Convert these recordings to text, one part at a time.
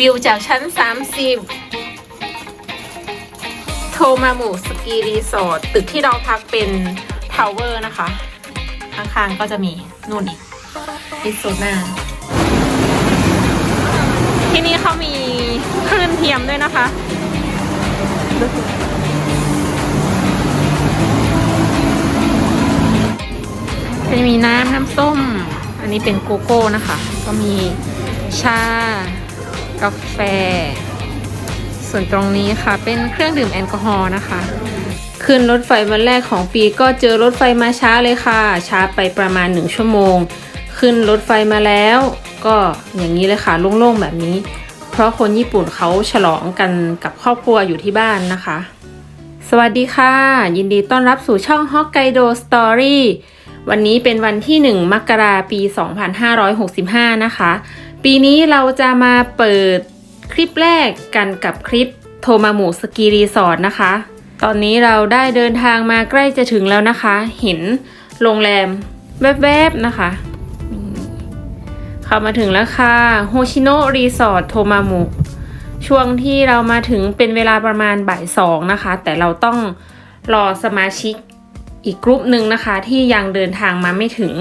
วิวจากชั้น 30 โทมามุสกีรีสอร์ทตึกที่เราพักเป็นทาวเวอร์นะคะ ข้างๆก็จะมีนู่นอีกดิโซนาที่นี่เขามีคลื่นเทียมด้วยนะคะจะมีน้ำน้ำส้ม อันนี้เป็นโกโก้นะคะ ก็มีชา กาแฟ ส่วนตรงนี้ค่ะ เป็นเครื่องดื่มแอลกอฮอล์นะคะ ขึ้นรถไฟวันแรกของปีก็เจอรถไฟมาช้าเลยค่ะ ช้าไปประมาณหนึ่งชั่วโมง ขึ้นรถไฟมาแล้ว ก็อย่างนี้เลยค่ะโล่งๆแบบนี้ เพราะคนญี่ปุ่นเขาฉลองกันกับครอบครัวอยู่ที่บ้านนะคะ สวัสดีค่ะ ยินดีต้อนรับสู่ช่อง Hokkaido Story วันนี้เป็นวันที่ 1 มกราปี 2565 นะคะ ปีนี้เราจะมาเปิดคลิปแรกกันกับคลิปโทมาหมุสกีรีสอร์ทนะคะ ตอนนี้เราได้เดินทางมาใกล้จะถึงแล้วนะคะ เห็นโรงแรมแวบๆนะคะเข้ามาถึงแล้วค่ะโฮชิโนะรีสอร์ทโทมาหมุช่วงที่เรามาถึงเป็นเวลาประมาณบ่ายสองนะคะ แต่เราต้องรอสมาชิกอีกกลุ่มหนึ่งนะคะ ที่ยังเดินทางมาไม่ถึง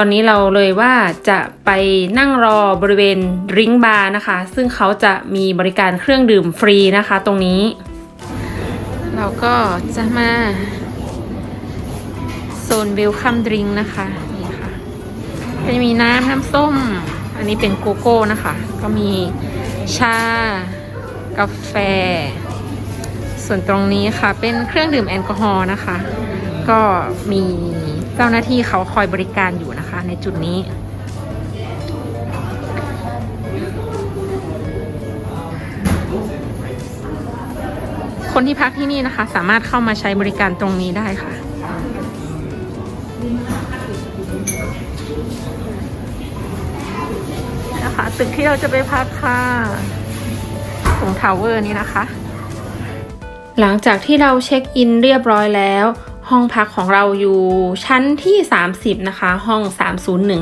อนนี้เราเลยว่าจะไปนั่งรอบริเวณริงบาร์นะคะ ซึ่งเขาจะมีบริการเครื่องดื่มฟรีนะคะตรงนี้ เราก็จะมาโซนเวลคัมดริงนะคะนี่ค่ะจะมีน้ำน้ำส้ม อันนี้เป็นโกโก้นะคะ ก็มีชากาแฟ ส่วนตรงนี้ค่ะเป็นเครื่องดื่มแอลกอฮอล์นะคะ ก็มีเจ้าหน้าที่เขาคอยบริการอยู่นะคะ ในจุดนี้ คนที่พักที่นี่นะคะ สามารถเข้ามาใช้บริการตรงนี้ได้ค่ะนะคะตึกที่เราจะไปพักค่ะตรงทาวเวอร์นี้นะคะ หลังจากที่เราเช็คอินเรียบร้อยแล้ว ห้องพักของเราอยู่ชั้นที่ 30 นะคะ ห้อง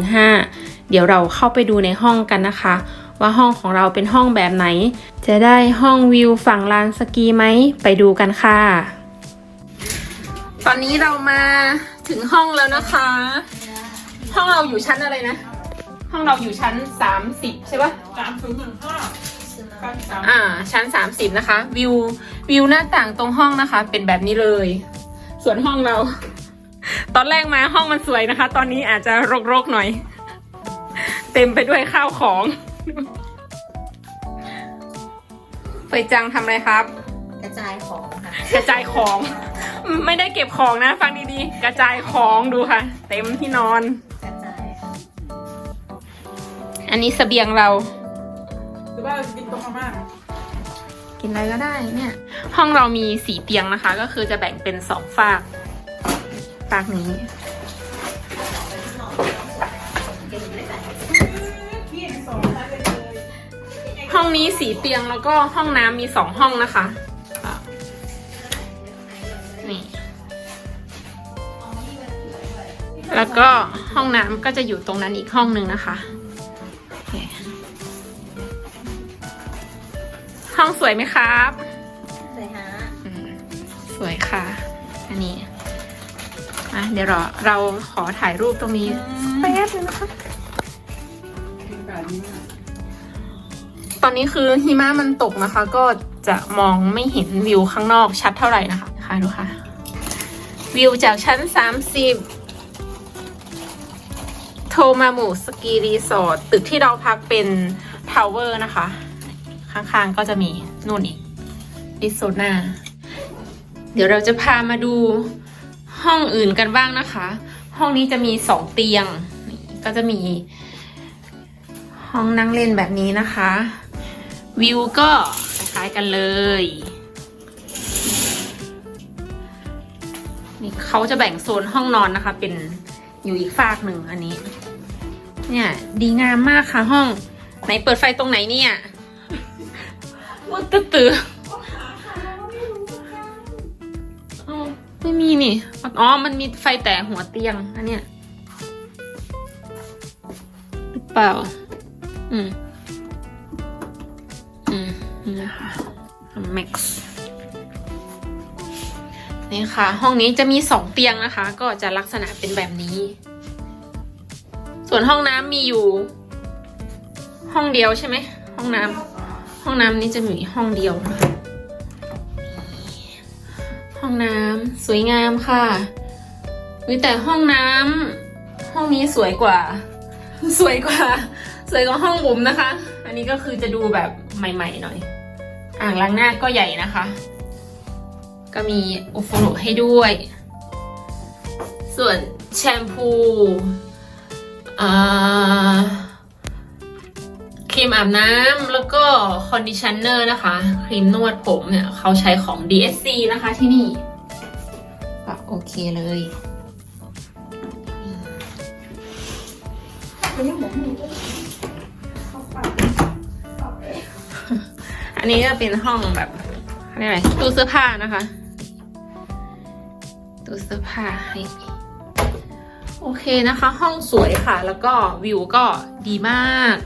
3015 เดี๋ยวเราเข้าไปดูในห้องกันนะคะ ว่าห้องของเราเป็นห้องแบบไหน จะได้ห้องวิวฝั่งลานสกีไหม ไปดูกันค่ะ ตอนนี้เรามาถึงห้องแล้วนะคะ ห้องเราอยู่ชั้นอะไรนะ ห้องเราอยู่ชั้น 30 ใช่ปะสามศูนย์หนึ่งห้ากันสามอ่า ชั้น 30 นะคะ วิว วิวหน้าต่างตรงห้องนะคะ เป็นแบบนี้เลย ส่วนห้องเรา ตอนแรกมาห้องมันสวยนะคะ ตอนนี้อาจจะรกๆหน่อย เต็มไปด้วยข้าวของเฟยจังทำอะไรครับ กระจายของค่ะ กระจายของ ไม่ได้เก็บของนะ ฟังดีๆ กระจายของดูค่ะ เต็มที่นอน กระจายค่ะ อันนี้เสบียงเรา หรือว่าเราจะกินตรงมาม่า กินอะไรก็ได้เนี่ย ห้องเรามีสีเตียงนะคะ ก็คือจะแบ่งเป็นสองฝากฝากนี้พี่สองชั้นเลยเลยห้องนี้สีเตียงแล้วก็ห้องน้ำมีสองห้องนะคะอะนี่แล้วก็ห้องน้ำก็จะอยู่ตรงนั้นอีกห้องหนึ่งนะคะ ห้องสวยไหมครับเลยฮะอืมสวยค่ะ อันนี้อะเดี๋ยวเราเราขอถ่ายรูปตรงนี้แป๊บนึงนะคะบรรยากาศดีมากตอนนี้คือหิมะมันตกนะคะ ก็จะมองไม่เห็นวิวข้างนอกชัดเท่าไหร่นะคะค่ะดูค่ะ วิวจากชั้น 30 โทมามุสกีรีสอร์ทตึกที่เราพักเป็นทาวเวอร์นะคะ ข้างๆก็จะมีนู่นอีกดิโซนาเดี๋ยวเราจะพามาดูห้องอื่นกันบ้างนะคะ ห้องนี้จะมีสองเตียง ก็จะมีห้องนั่งเล่นแบบนี้นะคะ วิวก็คล้ายๆกันเลยนี่เขาจะแบ่งโซนห้องนอนนะคะ เป็นอยู่อีกฝากหนึ่งอันนี้ เนี่ย ดีงามมากค่ะห้อง ไหนเปิดไฟตรงไหนเนี่ย วัดตื้อตื้อไม่มีนี่ อ๋อ มันมีไฟแต่หัวเตียง อันเนี้ยหรือเปล่า อืมนี่ค่ะ Max นี่ค่ะ ห้องนี้จะมีสองเตียงนะคะ ก็จะลักษณะเป็นแบบนี้ ส่วนห้องน้ำมีอยู่ ห้องเดียวใช่ไหม ห้องน้ำ ห้องน้ำนี้จะมีห้องเดียวนะคะห้องน้ำสวยงามค่ะวิแต่ห้องน้ำห้องนี้สวยกว่า สวยกว่า สวยกว่าห้องบุ๋มนะคะ อันนี้ก็คือจะดูแบบใหม่ๆหน่อย อ่างล้างหน้าก็ใหญ่นะคะ ก็มีโอโฟโรให้ด้วย ส่วนแชมพูอ่า รีมอาบน้ำแล้วก็คอนดิชเนอร์นะคะ ครีมนวดผมเนี่ยเขาใช้ของ DSC นะคะที่นี่ก็โอเคเลยอันนี้ก็เป็นห้องแบบเรียกอะไรตู้เสื้อผ้านะคะตู้เสื้อผ้าให้โอเคนะคะ ห้องสวยค่ะ แล้วก็วิวก็ดีมาก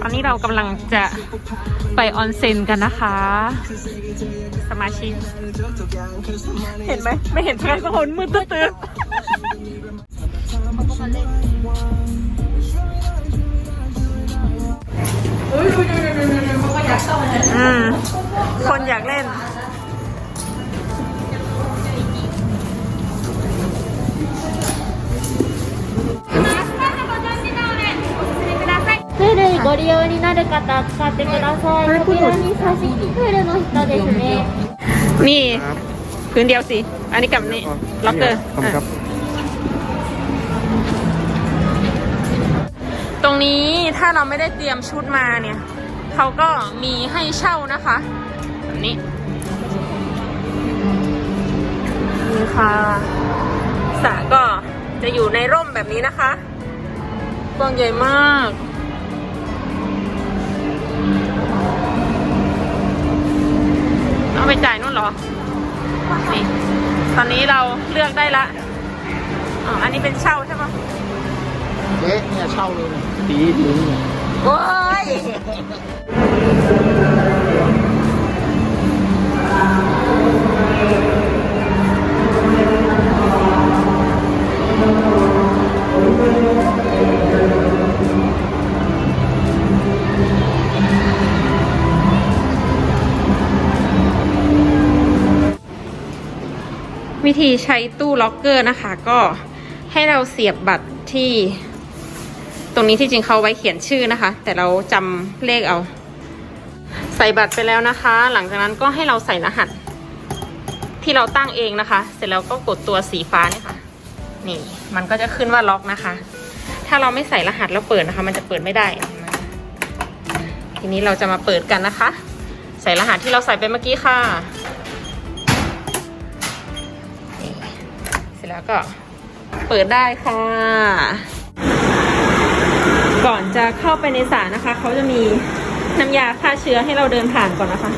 ตอนนี้เรากำลังจะไปออนเซ็นกันนะคะ สมาชิก เห็นไหม ไม่เห็นใครสักคนมืดตื้อตื้อคนอยากเล่น ご利用になる方使ってください。扉に差しプールの人ですね。 นี่พื้นเดียวสิ อันนี้กับนี่ล็อกเกอร์ ขอบคุณครับ ตรงนี้ถ้าเราไม่ได้เตรียมชุดมาเนี่ยเขาก็มีให้เช่านะคะแบบนี้นี่ค่ะสระก็จะอยู่ในร่มแบบนี้นะคะกว้างใหญ่มาก ไปจ่ายนู่นเหรอ นี่ ตอนนี้เราเลือกได้ละอ๋ออันนี้เป็นเช่าใช่ปะเจ๊เนี่ยเช่าเลยเนี่ยปีถึงเนี่ยโอ้ วิธีใช้ตู้ล็อกเกอร์นะคะ ก็ให้เราเสียบบัตรที่ ตรงนี้ที่จริงเขาไว้เขียนชื่อนะคะ แต่เราจำเลขเอา ใส่บัตรไปแล้วนะคะ หลังจากนั้นก็ให้เราใส่รหัส ที่เราตั้งเองนะคะ เสร็จแล้วก็กดตัวสีฟ้านี่ค่ะ นี่ มันก็จะขึ้นว่าล็อกนะคะ ถ้าเราไม่ใส่รหัสแล้วเปิดนะคะ มันจะเปิดไม่ได้ ทีนี้เราจะมาเปิดกันนะคะ ใส่รหัสที่เราใส่ไปเมื่อกี้ค่ะ ร็จแล้วก็เปิดได้ค่ะ ก่อนจะเข้าไปในสระนะคะ เขาจะมีน้ำยาฆ่าเชื้อให้เราเดินผ่านก่อนนะคะ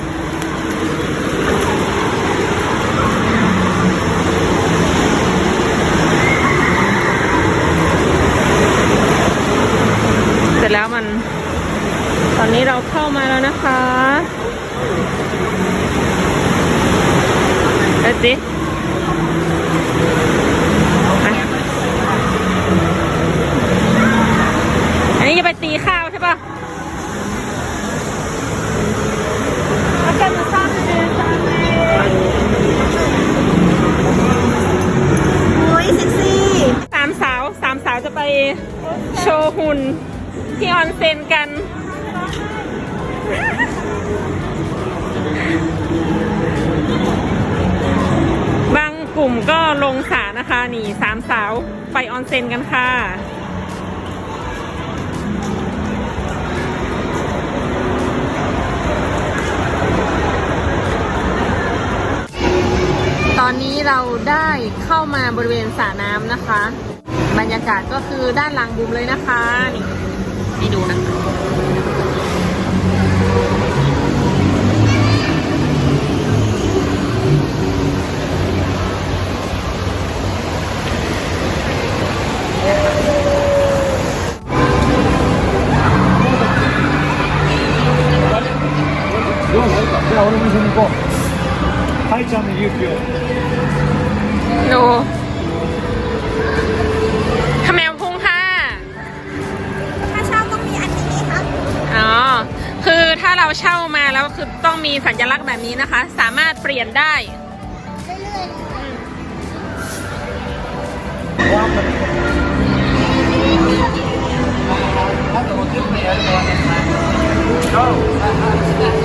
เสร็จแล้วมัน ตอนนี้เราเข้ามาแล้วนะคะเดี๋ยวสิ นีสามสาวไปออนเซ็นกันค่ะ ตอนนี้เราได้เข้ามาบริเวณสระน้ำนะคะ บรรยากาศก็คือด้านหลังบุมเลยนะคะ นี่ให้ดูนะคะ はいちดูขแมวพุ่งค่ะ ถ้าเช่าต้องมีอันนี้ครัอ๋อ คือถ้าเราเช่ามาแล้วคือต้องมีสัญลักษณ์แบบนี้นะคะ สามารถเปลี่ยนได้ เ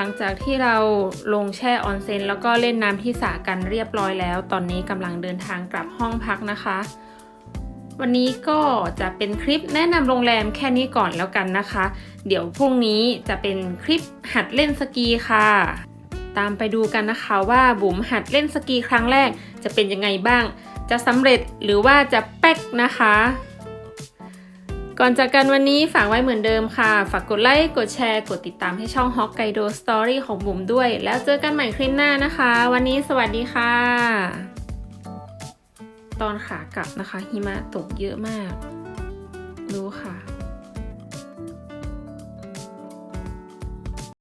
หลังจากที่เราลงแช่ออนเซ็นแล้วก็เล่นน้ำที่สระกันเรียบร้อยแล้ว ตอนนี้กำลังเดินทางกลับห้องพักนะคะ วันนี้ก็จะเป็นคลิปแนะนำโรงแรมแค่นี้ก่อนแล้วกันนะคะ เดี๋ยวพรุ่งนี้จะเป็นคลิปหัดเล่นสกีค่ะ ตามไปดูกันนะคะว่าบุ๋มหัดเล่นสกีครั้งแรกจะเป็นยังไงบ้าง จะสำเร็จหรือว่าจะแป๊กนะคะ ก่อนจากกันวันนี้ฝากไว้เหมือนเดิมค่ะ ฝากกดไลค์ กดแชร์ กดติดตามให้ช่องฮอกไกโดสตอรี่ของบุ๋มด้วย แล้วเจอกันใหม่คลิปหน้านะคะ วันนี้สวัสดีค่ะ ตอนขากลับนะคะ หิมะตกเยอะมากดูค่ะ